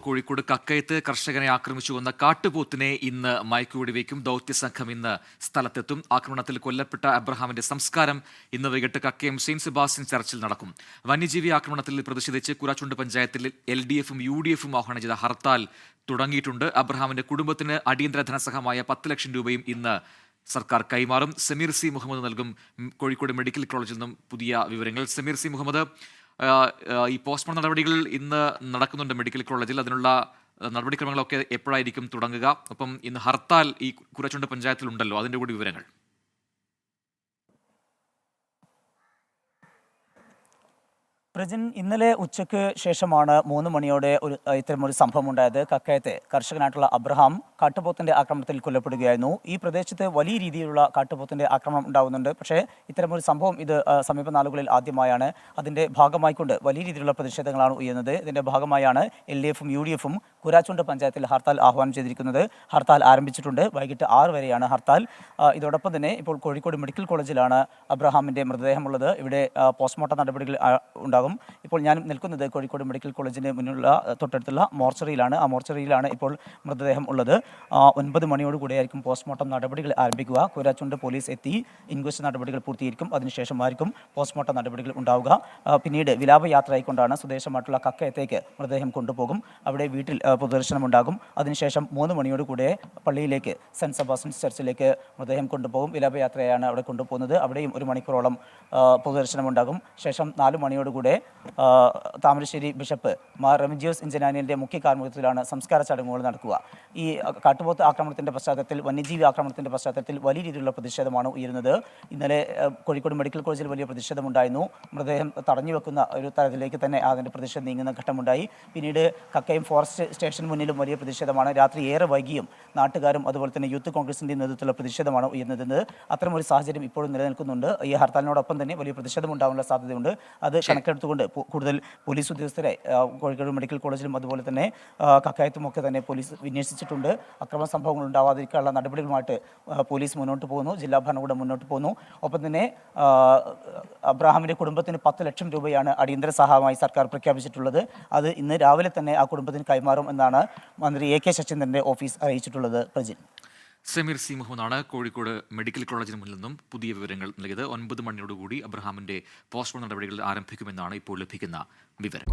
കോഴിക്കോട് കക്കയത്ത് കർഷകനെ ആക്രമിച്ചു വന്ന കാട്ടുപോത്തിനെ ഇന്ന് മയക്കുവെടിവെക്കും. ദൗത്യസംഘം ഇന്ന് സ്ഥലത്തെത്തും. ആക്രമണത്തിൽ കൊല്ലപ്പെട്ട അബ്രഹാമിന്റെ സംസ്കാരം ഇന്ന് വൈകിട്ട് കക്കയം സെയിന്റ് സെബാസ്റ്റ്യൻ ചർച്ചിൽ നടക്കും. വന്യജീവി ആക്രമണത്തിൽ പ്രതിഷേധിച്ച് കുരാച്ചുണ്ട് പഞ്ചായത്തിൽ എൽ ഡി എഫും യു ഡി എഫും ആഹ്വാനം ചെയ്ത ഹർത്താൽ തുടങ്ങിയിട്ടുണ്ട്. അബ്രഹാമിന്റെ കുടുംബത്തിന് അടിയന്തര ധനസഹായമായ പത്ത് ലക്ഷം രൂപയും ഇന്ന് സർക്കാർ കൈമാറും. സമീർ സി മുഹമ്മദ് നൽകും. കോഴിക്കോട് മെഡിക്കൽ കോളേജിൽ നിന്നും പുതിയ വിവരങ്ങൾ. സമീർ സി മുഹമ്മദ് ഈ പോസ്റ്റ്മോർട്ടം നടപടികൾ ഇന്ന് നടക്കുന്നുണ്ട് മെഡിക്കൽ കോളേജിൽ. അതിനുള്ള നടപടിക്രമങ്ങളൊക്കെ എപ്പോഴായിരിക്കും തുടങ്ങുക? അപ്പം ഇന്ന് ഹർത്താൽ ഈ കുറച്ചുണ്ട് പഞ്ചായത്തിലുണ്ടല്ലോ. അതിന്റെ കൂടി വിവരങ്ങൾ. പ്രജിൻ ഇന്നലെ ഉച്ചയ്ക്ക് ശേഷമാണ് മൂന്ന് മണിയോടെ ഒരു ഇത്തരമൊരു സംഭവം ഉണ്ടായത് കക്കയത്തെ കർഷകനായിട്ടുള്ള അബ്രഹാം കാട്ടുപോത്തിന്റെ ആക്രമണത്തിൽ കൊല്ലപ്പെടുകയായിരുന്നു. ഈ പ്രദേശത്ത് വലിയ രീതിയിലുള്ള കാട്ടുപോത്തിന്റെ ആക്രമണം ഉണ്ടാകുന്നുണ്ട് പക്ഷേ ഇത്തരമൊരു സംഭവം ഇത് സമീപ നാളുകളിൽ ആദ്യമായാണ്. അതിന്റെ ഭാഗമായിക്കൊണ്ട് വലിയ രീതിയിലുള്ള പ്രതിഷേധങ്ങളാണ് ഉയരുന്നത്. ഇതിന്റെ ഭാഗമായാണ് എൽ ഡി എഫും യു ഡി എഫും കുരാച്ചുണ്ട് പഞ്ചായത്തിൽ ഹർത്താൽ ആഹ്വാനം ചെയ്തിരിക്കുന്നത്. ഹർത്താൽ ആരംഭിച്ചിട്ടുണ്ട്. വൈകിട്ട് ആറ് വരെയാണ് ഹർത്താൽ. ഇതോടൊപ്പം തന്നെ ഇപ്പോൾ കോഴിക്കോട് മെഡിക്കൽ കോളേജിലാണ് അബ്രഹാമിന്റെ മൃതദേഹമുള്ളത്. ഇവിടെ പോസ്റ്റ്മോർട്ടം നടപടികൾ ആ, ഉണ്ടാകും. ഇപ്പോൾ ഞാൻ നിൽക്കുന്നത് കോഴിക്കോട് മെഡിക്കൽ കോളേജിന് മുന്നിലുള്ള തൊട്ടടുത്തുള്ള മോർച്ചറിയിലാണ്. ആ മോർച്ചറിയിലാണ് ഇപ്പോൾ മൃതദേഹം ഉള്ളത്. ഒൻപത് മണിയോടുകൂടിയായിരിക്കും പോസ്റ്റ്മോർട്ടം നടപടികൾ ആരംഭിക്കുക. കുരാച്ചുണ്ട് പോലീസ് എത്തി. ഇൻക്വസ്റ്റ് നടപടികൾ പൂർത്തീകരിക്കും. അതിനുശേഷമായിരിക്കും പോസ്റ്റ്മോർട്ടം നടപടികൾ ഉണ്ടാവുക. പിന്നീട് വിലാപയാത്രയായിക്കൊണ്ടാണ് സ്വദേശമായിട്ടുള്ള കക്കയത്തേക്ക് മൃതദേഹം കൊണ്ടുപോകും. അവിടെ വീട്ടിൽ പൊതുദർശനം ഉണ്ടാകും അതിനുശേഷം മൂന്ന് മണിയോട് കൂടെ പള്ളിയിലേക്ക് സെന്റ് സെബാസ്റ്റ്യൻസ് ചർച്ചിലേക്ക് മൃതദേഹം കൊണ്ടുപോകും. വിലാപയാത്രയാണ് അവിടെ കൊണ്ടുപോകുന്നത്. അവിടെയും ഒരു മണിക്കൂറോളം പൊതുദർശനം ഉണ്ടാകും ശേഷം നാല് മണിയോടുകൂടെ ആ, താമരശ്ശേരി ബിഷപ്പ് മാർ റെമിജിയോസ് ഇഞ്ചനാനിയന്റെ മുഖ്യ കാർമ്മികത്വത്തിലാണ് സംസ്കാര ചടങ്ങുകൾ നടക്കുക. ഈ കാട്ടുപോത്ത് ആക്രമണത്തിന്റെ പശ്ചാത്തലത്തിൽ വന്യജീവി ആക്രമണത്തിന്റെ പശ്ചാത്തലത്തിൽ വലിയ രീതിയിലുള്ള പ്രതിഷേധമാണ് ഉയരുന്നത്. ഇന്നലെ കോഴിക്കോട് മെഡിക്കൽ കോളേജിൽ വലിയ പ്രതിഷേധമുണ്ടായിരുന്നു. മൃതദേഹം തടഞ്ഞു വെക്കുന്ന ഒരു തരത്തിലേക്ക് തന്നെ അതിന്റെ പ്രതിഷേധം നീങ്ങുന്ന ഘട്ടമുണ്ടായി. പിന്നീട് കക്കയം ഫോറസ്റ്റ് സ്റ്റേഷൻ മുന്നിലും വലിയ പ്രതിഷേധമാണ്. രാത്രി ഏറെ വൈകിയും നാട്ടുകാരും അതുപോലെ തന്നെ യൂത്ത് കോൺഗ്രസിന്റെ നേതൃത്വത്തിലുള്ള പ്രതിഷേധമാണ് ഉയർന്നത് അത്തരമൊരു സാഹചര്യം ഇപ്പോഴും നിലനിൽക്കുന്നുണ്ട്. ഈ ഹർത്താലിനോടൊപ്പം തന്നെ വലിയ പ്രതിഷേധം ഉണ്ടാകാനുള്ള സാധ്യതയുണ്ട്. അത് കണക്കെടുത്തുകൊണ്ട് പു- കൂടുതൽ പോലീസ് ഉദ്യോഗസ്ഥരെ കോഴിക്കോട് മെഡിക്കൽ കോളേജിലും അതുപോലെ തന്നെ കക്കായത്തുമൊക്കെ തന്നെ പോലീസ് വിന്യസിച്ചിട്ടുണ്ട്. അക്രമ സംഭവങ്ങൾ ഉണ്ടാവാതിരിക്കാനുള്ള നടപടികളുമായിട്ട് പോലീസ് മുന്നോട്ട് പോകുന്നു ജില്ലാ ഭരണകൂടം മുന്നോട്ട് പോകുന്നു. ഒപ്പം തന്നെ അബ്രാഹാമിന്റെ കുടുംബത്തിന് പത്ത് ലക്ഷം രൂപയാണ് അടിയന്തര സഹായമായി സർക്കാർ പ്രഖ്യാപിച്ചിട്ടുള്ളത്. അത് ഇന്ന് രാവിലെ തന്നെ ആ കുടുംബത്തിന് കൈമാറും എന്നാണ് മന്ത്രി എ കെ ശശീന്ദ്രന്റെ ഓഫീസ് അറിയിച്ചിട്ടുള്ളത്. പ്രജിൻ. സമീർ സി മുഹമ്മദാണ് കോഴിക്കോട് മെഡിക്കൽ കോളേജിന് മുന്നിൽ നിന്നും പുതിയ വിവരങ്ങൾ നൽകിയത്. ഒൻപത് മണിയോടുകൂടി അബ്രഹാമിന്റെ പോസ്റ്റ്മോർട്ടം നടപടികൾ ആരംഭിക്കുമെന്നാണ് ഇപ്പോൾ ലഭിക്കുന്ന വിവരം.